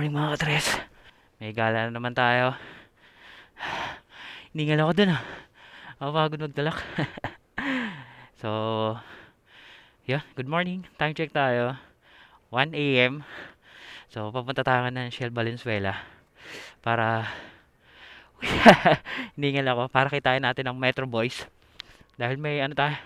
morning mga katres. May gala na naman tayo. Hiningal ako dun ah. Mapagod magdalak. so, yeah, good morning. Time check tayo. 1 a.m. So, papunta tayo ng Shell Valenzuela para hiningal ako para kitain natin ang Metro Boys. Dahil may ano tayo,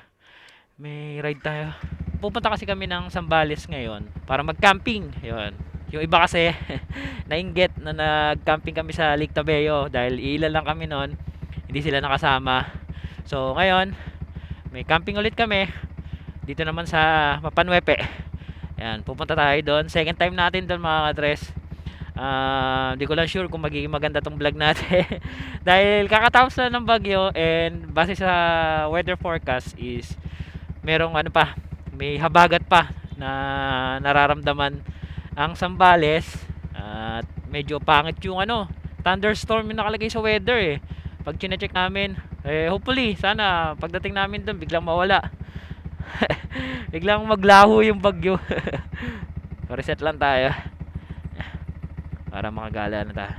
may ride tayo. Pupunta kasi kami ng Sambales ngayon para mag-camping. Yun. Yung iba kasi nainggit na nag-camping kami sa Lake Tabeo dahil ilan lang kami noon. Hindi sila nakasama. So ngayon, may camping ulit kami dito naman sa Mapanwepe. Yan, pupunta tayo doon. Second time natin doon mga kadres. Ah, Hindi ko lang sure kung magiging maganda tong vlog natin. Dahil kakatapos na ng bagyo and base sa weather forecast is merong ano pa, may habagat pa na nararamdaman ang Sambales at medyo pangit yung ano, thunderstorm yung nakalagay sa weather eh. Pag chine-check namin, eh hopefully sana pagdating namin doon biglang mawala. biglang maglaho yung bagyo. Reset lang tayo. Para makagala na tayo.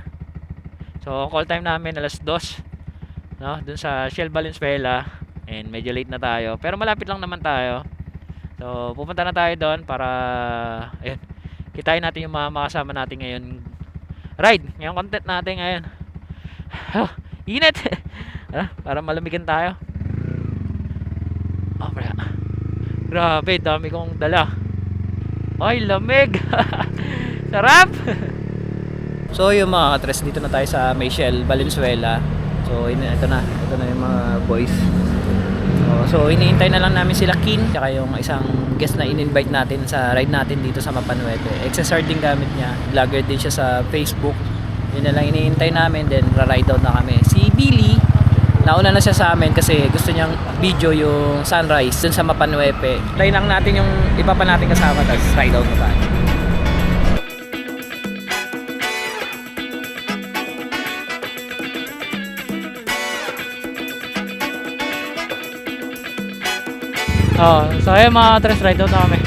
So, call time namin alas 2. No, dun sa Shell Valenzuela and medyo late na tayo. Pero malapit lang naman tayo. So, pupunta na tayo doon para ayun, kitain natin yung mga makasama natin ngayon ride. Ngayong content natin ngayon. Oh, init. Ano, para malamigan tayo. Oh, pre. Grabe, dami kong dala. Ay, lamig. Sarap. So yung mga katres, dito na tayo sa Michelle Valenzuela. So ito na, ito na yung mga boys. Oh, so iniintay na lang namin sila Kin, tsaka yung isang guest na in-invite natin sa ride natin dito sa Mapanuete. XSR din gamit niya, vlogger din siya sa Facebook. Yun na lang iniintay namin, then ra-ride out na kami. Si Billy, nauna na siya sa amin kasi gusto niyang video yung sunrise dun sa Mapanuepe. Try lang natin yung iba natin kasama, tapos ride out na tayo. Oh, so ayun mga tres ride out na kami.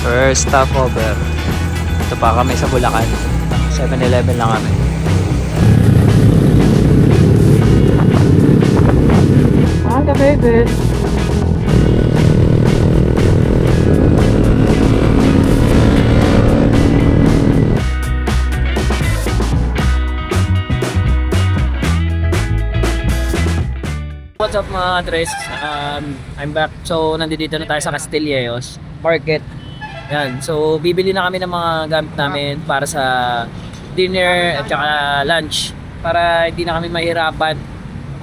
First stopover. Ito pa kami sa Bulacan. 7-Eleven lang kami. Hi, baby. Mga Andres? Um, I'm back. So, nandito na tayo sa Castilleos Market. Yan. So, bibili na kami ng mga gamit namin para sa dinner at saka lunch. Para hindi na kami mahirapan.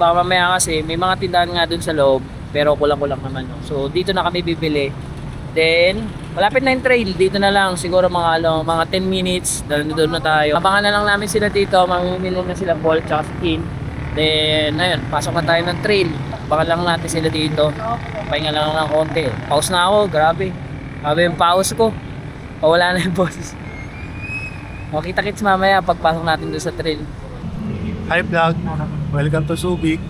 Baka mamaya kasi may mga tindahan nga dun sa loob pero kulang-kulang naman. No? So, dito na kami bibili. Then, malapit na yung trail. Dito na lang. Siguro mga, ano, mga 10 minutes. Doon na tayo. Abangan na lang namin sila dito. Mamimili na sila ball tsaka. Then, ayun, pasok na tayo ng trail. Baka lang natin sila dito. Pahinga lang ng konti. Pause na ako, grabe. Grabe yung pause ko. Pawala na yung boses. Makita kits mamaya pagpasok natin doon sa trail. Hi vlog, welcome to Subic.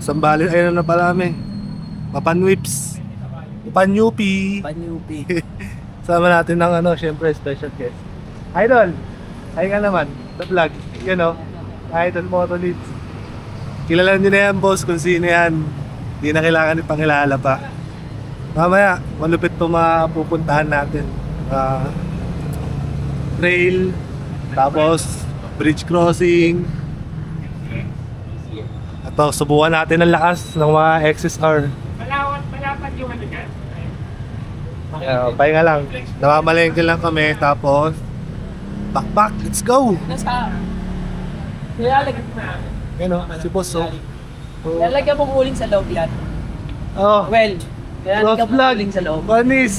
Sambales, ayun na pala kami. Mapanwips. Panyupi. Panyupi. Sama natin ng ano, syempre special guest. Idol, hi ka naman sa vlog. You know, Idol Moto Leads. Kilala niyo na yan, boss, kung sino yan. Hindi na kailangan ipangilala pa. Mamaya, malupit to mapupuntahan natin. Ah, trail, tapos bridge crossing. Ito, subukan natin ang lakas ng mga XSR. Malawat, malapad yung ano dyan. Yeah, pahinga lang. Namamalengke lang kami, tapos back back, let's go! Nasa... Nilalagyan na. Yan o, si boss oh. Nilalagyan mong uling sa loob yan. Oh, Well, nilalagyan Cross mong vlog. uling sa loob. panis!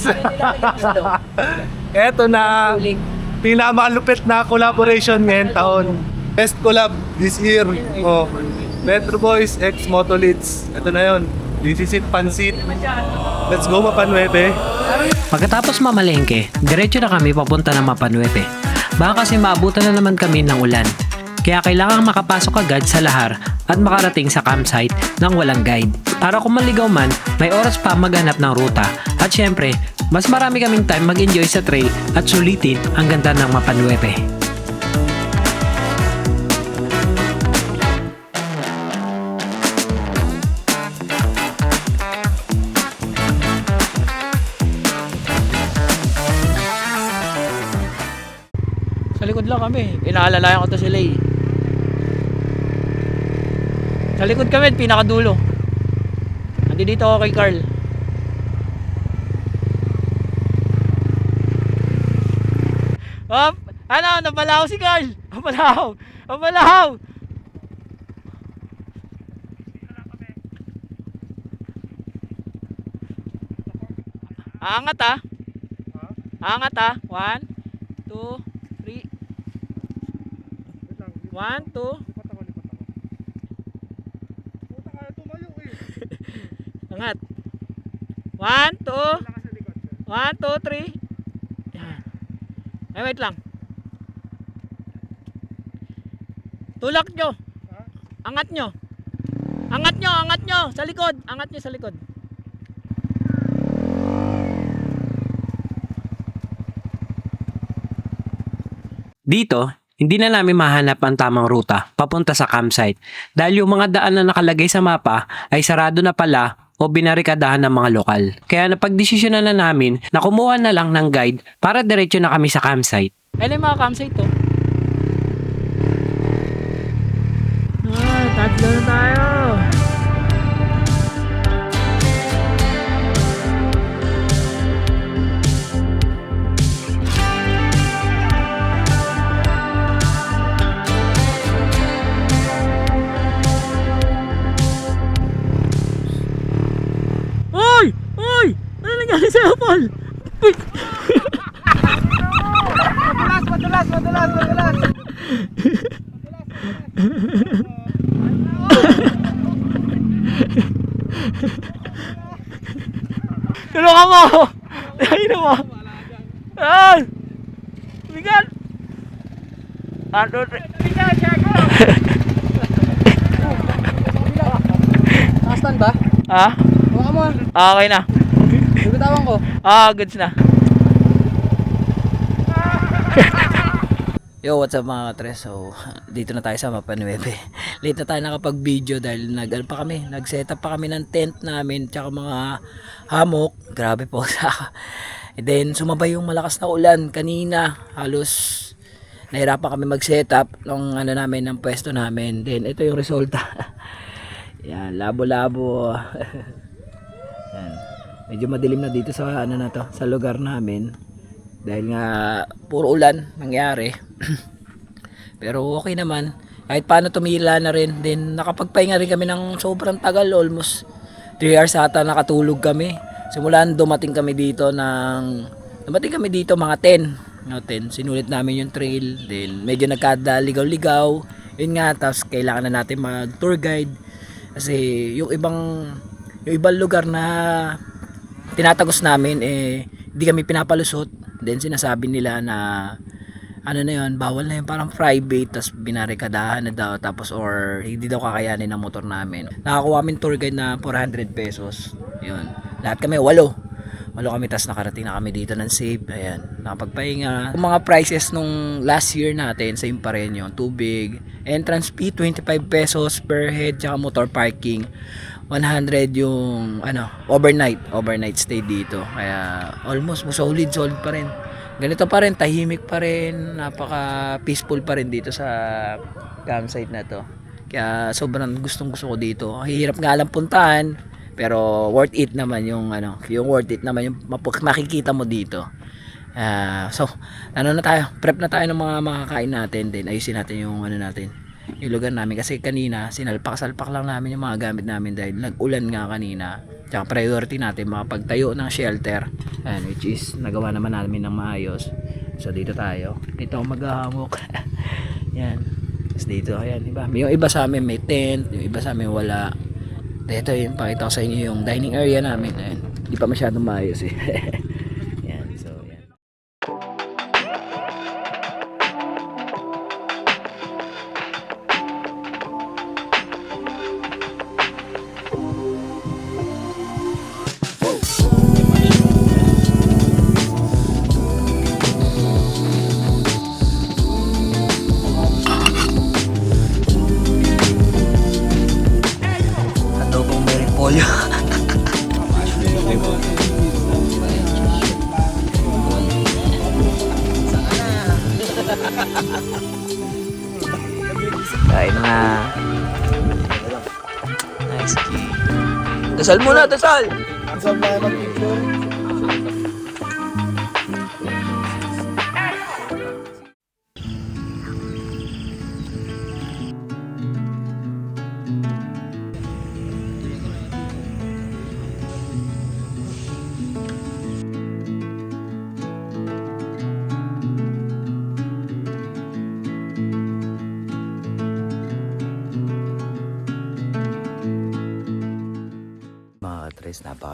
Eto na, Uling. pinakamalupit na collaboration ngayon taon. Best collab this year. Oh, Metro Boys X Moto Leads. Ito na yon. This is it, pansit. Let's go, Mapanuebe. Pagkatapos mamalengke, diretso na kami papunta ng Mapanuepe. Baka kasi maabutan na naman kami ng ulan. Kaya kailangang makapasok agad sa lahar at makarating sa campsite nang walang guide. Para kung maligaw man, may oras pa maghanap ng ruta. At syempre, mas marami kaming time mag-enjoy sa trail at sulitin ang ganda ng Mapanuepe. Sa likod lang kami. Inaalalayan ko to sila eh. Sa likod kami, pinakadulo. Andi dito ako kay Carl. Hop! Ano? Nabalaw si Carl! Nabalaw! Nabalaw! Angat ah! Angat ah! One, two, three. One, two. Angat. One, two. One, two, three. Yan. Ay, wait lang. Tulak nyo. Angat nyo. Angat nyo, angat nyo. Sa likod. Angat nyo sa likod. Dito, hindi na namin mahanap ang tamang ruta papunta sa campsite dahil yung mga daan na nakalagay sa mapa ay sarado na pala o binarikadahan ng mga lokal. Kaya napagdesisyonan na namin na kumuha na lang ng guide para diretso na kami sa campsite. Ayun yung mga campsite to. Ah, tatlo na tayo. Nangyari sa Apple? Tulungan mo! Ay, mo! Ay! Bigat! Ano? Nakastan ba? Ah? Baka mo. Ah, okay na. Bibitawan ko. Ah, goods na. Yo, what's up mga katres? So, dito na tayo sa Mapanuebe. Late na tayo nakapag-video dahil nag, ano pa kami, nag-set up pa kami ng tent namin tsaka mga hammock. Grabe po sa And then, sumabay yung malakas na ulan kanina. Halos nahirapan kami mag-set up ng ano namin, ng pwesto namin. Then, ito yung resulta. Yan, labo-labo. Yan. Medyo madilim na dito sa ano na to, sa lugar namin. Dahil nga puro ulan nangyari. Pero okay naman. Kahit paano tumila na rin. Din nakapagpahinga rin kami ng sobrang tagal. Almost 3 hours ata nakatulog kami. Simulan dumating kami dito ng dumating kami dito mga 10 no, 10 sinulit namin yung trail. Then medyo nagkadaligaw-ligaw. Yun nga tapos kailangan na natin mag tour guide. Kasi yung ibang yung ibang lugar na tinatagos namin eh hindi kami pinapalusot. Then sinasabi nila na ano na yun bawal na yun parang private tas binarikadahan na daw tapos or hindi daw kakayanin ng motor namin. Nakakuha kami tour guide na 400 pesos. Yun. Lahat kami walo. Walo kami tas nakarating na kami dito ng safe. Ayan. Nakapagpahinga. Yung mga prices nung last year natin same pa rin yun. Tubig entrance fee 25 pesos per head tsaka motor parking 100 yung ano overnight overnight stay dito. Kaya almost solid solid pa rin. Ganito pa rin tahimik pa rin napaka peaceful pa rin dito sa campsite na to. Kaya sobrang gustong gusto ko dito. Hirap nga lang puntahan pero worth it naman yung ano yung worth it naman yung makikita mo dito. Ah, so ano na tayo prep na tayo ng mga makakain natin din ayusin natin yung ano natin yung lugar namin. Kasi kanina sinalpak-salpak lang namin yung mga gamit namin dahil nag-ulan nga kanina. Tsaka priority natin makapagtayo ng shelter. Ayan, which is nagawa naman namin ng maayos. So dito tayo. Dito ako maghahamok. Yan tapos dito ayan iba yung iba sa amin may tent. Yung iba sa amin wala. Ito yung pakita ko sa inyo yung dining area namin. Ayan. Hindi pa masyadong maayos eh. Key. Dasal muna, dasal! Saan tayo mag-picture?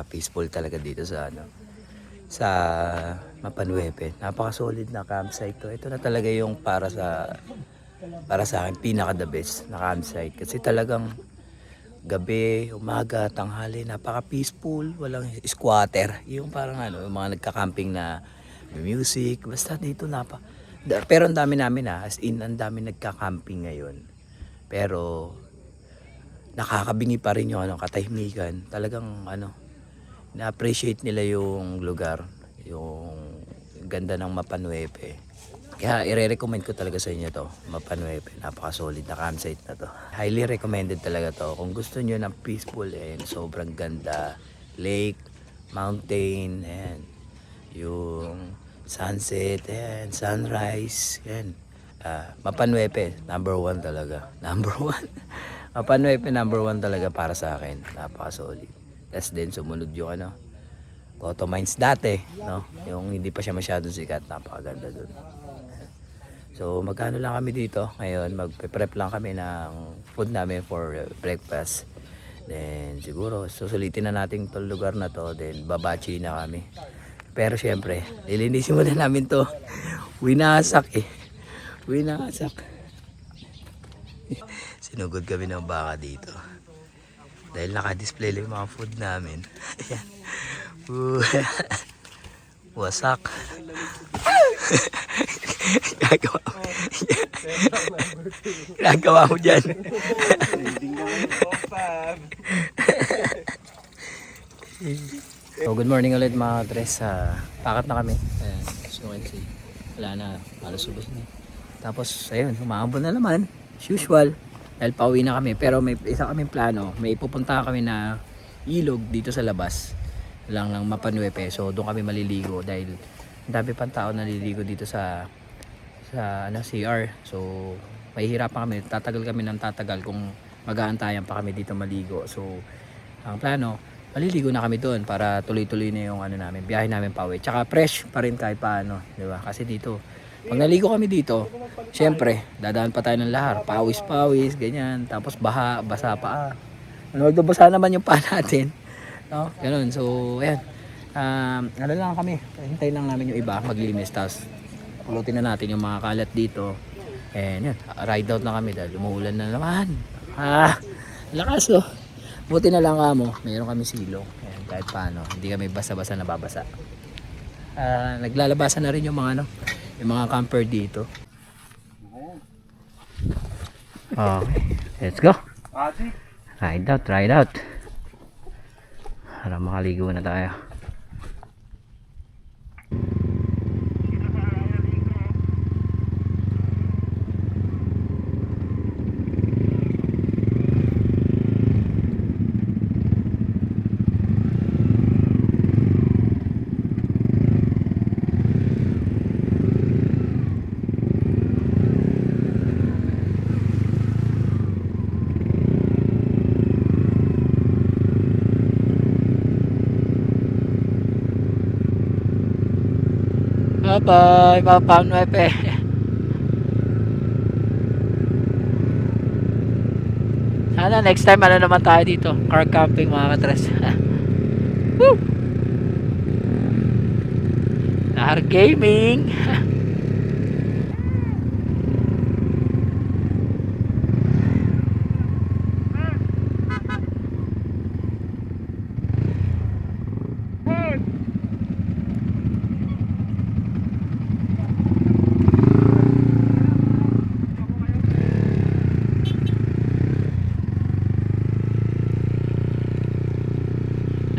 Napaka-peaceful talaga dito sa ano sa Mapanuepe. Napaka-solid na campsite to. Ito na talaga yung para sa para sa akin pinaka the best na campsite kasi talagang gabi, umaga, tanghali, napaka-peaceful, walang squatter. Yung parang ano, yung mga nagka-camping na music, basta dito napa. Pero ang dami namin ha, as in, ang dami nagka-camping ngayon. Pero nakakabingi pa rin yung ano, katahimikan. Talagang ano, na-appreciate nila yung lugar, yung ganda ng Mapanuepe. Kaya i-recommend ko talaga sa inyo to, Mapanuepe. Napaka-solid na campsite na to. Highly recommended talaga to. Kung gusto nyo ng peaceful and sobrang ganda, lake, mountain, and yung sunset, and sunrise, yan. Ah, Mapanuepe, number one talaga. Number one. Mapanuepe, number one talaga para sa akin. Napaka-solid. Tapos din sumunod yung ano, Cotto Mines dati, no? Yung hindi pa siya masyadong sikat, napakaganda dun. So, magkano lang kami dito ngayon, magpe-prep lang kami ng food namin for uh, breakfast. Then, siguro, susulitin na natin itong lugar na to, then babachi na kami. Pero syempre, lilinisin muna namin to. Winasak eh. Winasak. Sinugod kami ng baka dito. Dahil naka-display lang mga food namin. Ayan. Wasak. Gagawa mo. Gagawa mo dyan. so, good morning ulit mga tres. Uh, pakat na kami. Ayan, as you can see. Wala na. Halos ubos na. Tapos, ayun, umaambon na naman. As usual. Dahil pauwi na kami. Pero may isa kaming plano. May pupunta kami na ilog dito sa labas lang ng Mapanuepe. So doon kami maliligo dahil ang dami pang tao naliligo dito sa sa ano, CR. So mahihirapan kami. Tatagal kami ng tatagal kung mag-aantayan pa kami dito maligo. So ang plano, maliligo na kami doon para tuloy-tuloy na yung ano namin, biyahe namin pa uwi. Tsaka fresh pa rin kahit paano, di ba? Kasi dito, pag naligo kami dito, syempre, dadaan pa tayo ng lahar, pawis-pawis, ganyan, tapos baha, basa pa. Ano, magbabasa naman yung pa natin. No? Ganun. So, ayan. Um, ano lang kami, hintayin lang namin yung iba, maglinis, tapos pulutin na natin yung mga kalat dito. And yun, ride out na kami dahil umuulan na naman. Ah, lakas oh. Buti na lang kamo, mayroon kami silong. Ayan, kahit paano, hindi kami basa-basa nababasa. Ah, naglalabasan na rin yung mga ano, yung mga camper dito. Okay, let's go. Ride out, ride out. Para makaligo na tayo. Bye-bye, Papa Nuepe. Ano, next time ano naman tayo dito? Car camping mga katres. Woo! Car gaming.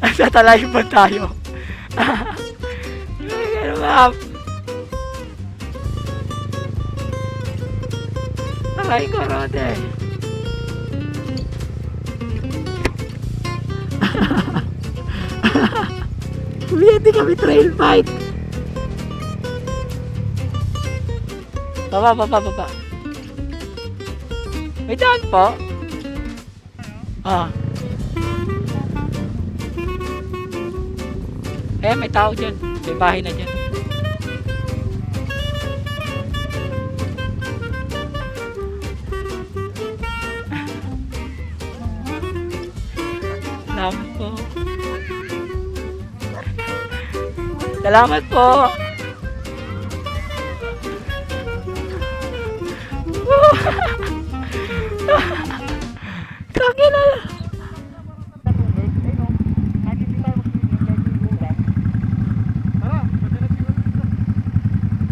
Nasa talayo pa tayo. Na ma'am. Aray ko, Rode. Hindi kami trail fight. Baba, baba, baba. May daan po. Ah. Eh, may tao dyan. May bahay na dyan. Salamat po. Salamat po.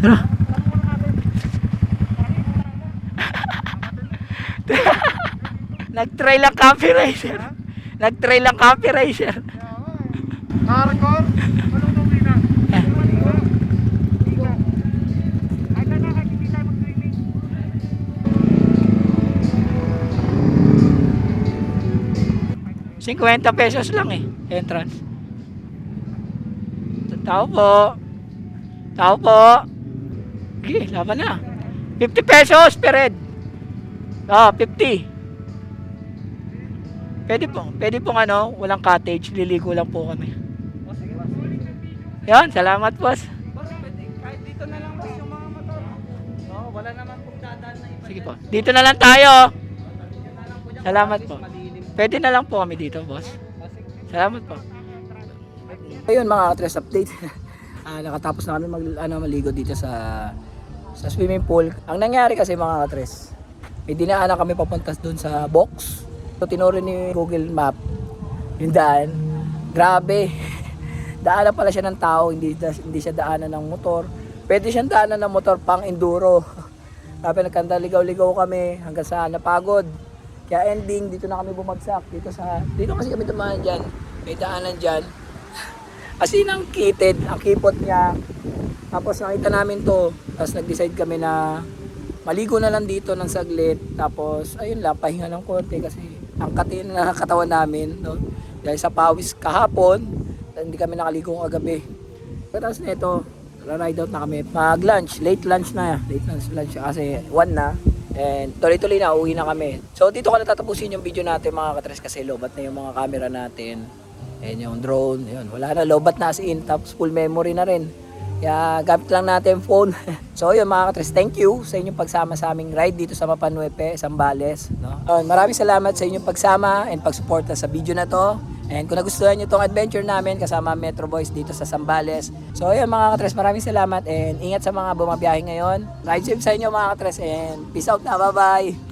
Nag-try lang copy racer. Nag-try lang copy racer. Hardcore? Anong tuwi na? Cinquenta pesos lang eh, entrance. Tao po. Tao po. Okay, laban na. 50 pesos per head. Ah, 50. Pwede po, pwede pong ano, walang cottage, liligo lang po kami. Yan, salamat boss. Kahit dito na lang boss yung mga motor. Oo, wala naman pong dadaan na iba. Sige po. Dito na lang tayo. Salamat po. Pwede na lang po kami dito, boss. Salamat po. Ayun mga tres update. Ah, nakatapos na kami mag ano maligo dito sa sa swimming pool. Ang nangyari kasi mga katres, may dinaanan kami papunta doon sa box. So tinuro ni Google Map yung daan. Grabe. Daanan pala siya ng tao, hindi hindi siya daanan ng motor. Pwede siyang daanan ng motor pang enduro. Sabi nagkanta ligaw-ligaw kami hanggang sa napagod. Kaya ending, dito na kami bumagsak. Dito sa, dito kasi kami dumaan dyan. May daanan dyan. Kasi nang kitid, ang kipot niya. Tapos nakita namin to. Tapos nag-decide kami na maligo na lang dito ng saglit. Tapos, ayun lang, pahinga ng konti kasi ang katin na katawan namin. No? Dahil sa pawis kahapon, hindi kami nakaligo kagabi. Tapos nito, ride out na kami. Mag-lunch, late lunch na. Late lunch, lunch kasi 1 na. And tuloy-tuloy na, uwi na kami. So dito ko natatapusin yung video natin mga katres kasi lobat na yung mga camera natin. And yung drone, yun, wala na, lobat na as in, tapos full memory na rin. Kaya gamit lang natin phone. so yun mga katres, thank you sa inyong pagsama sa aming ride dito sa Mapanuepe, Sambales. No? Yun, maraming salamat sa inyong pagsama and pagsuporta sa video na to. And kung nagustuhan nyo itong adventure namin kasama Metro Boys dito sa Sambales. So ayun mga katres, maraming salamat and ingat sa mga bumabiyahe ngayon. Ride safe sa inyo mga katres and peace out na, bye bye!